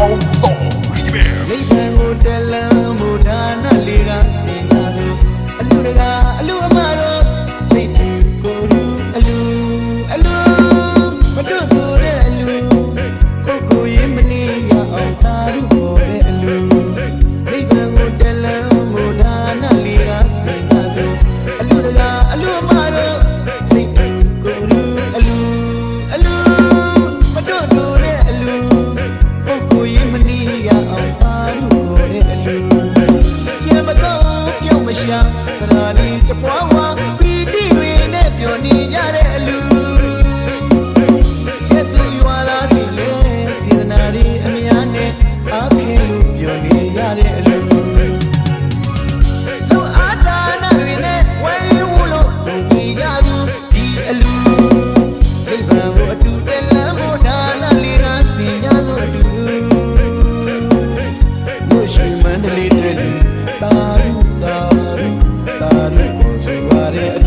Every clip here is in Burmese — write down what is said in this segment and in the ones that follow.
old soul. Remix. နေကြတဲ့လူချက်သူရွာလာပြီလေစေတနာတွေအများနဲ့အဖေလူပြောနေကြတဲ့လူသူအာတာနာတွေနဲ့ဝဲဝူလို့ဒီကြသူဒီအလူဒိဗံကိုအတူတလမ်းမို့ဒါနာလီရာစင်ရလို့လူဘုရှိမန္တလေးတဲ့လူတာရူတာရူတာရူကိုစွာတဲ့အ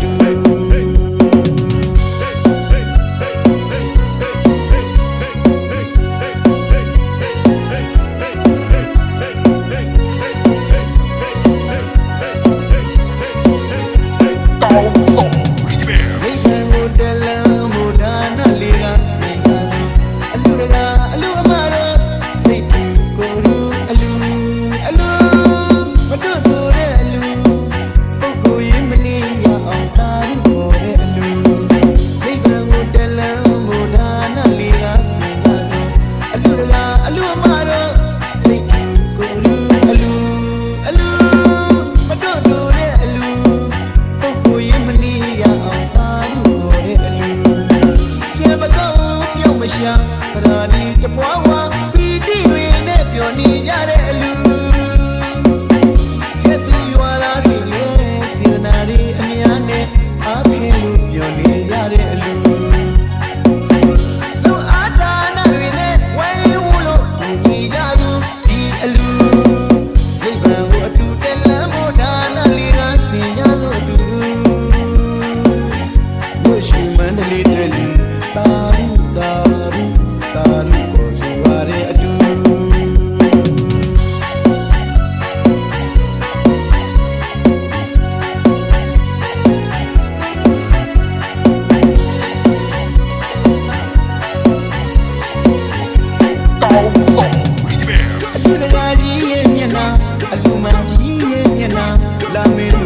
ပြပရာဒီတပွားဝါပီတိတွေ Bear.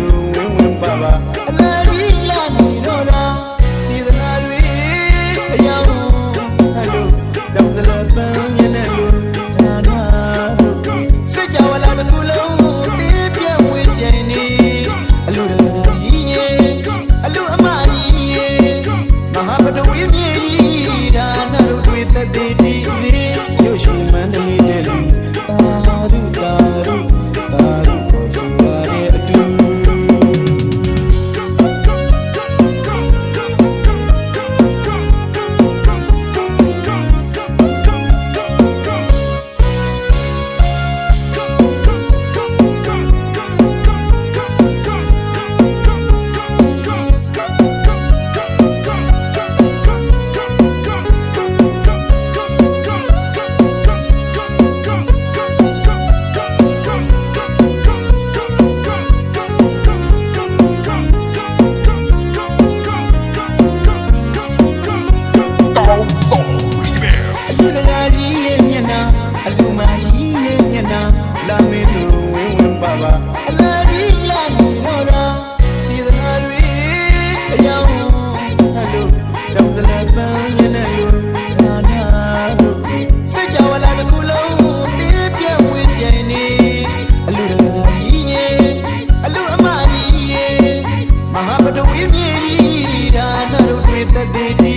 ပတဝီမြေကြီးဒါနာတို့တွေ့သက်သေး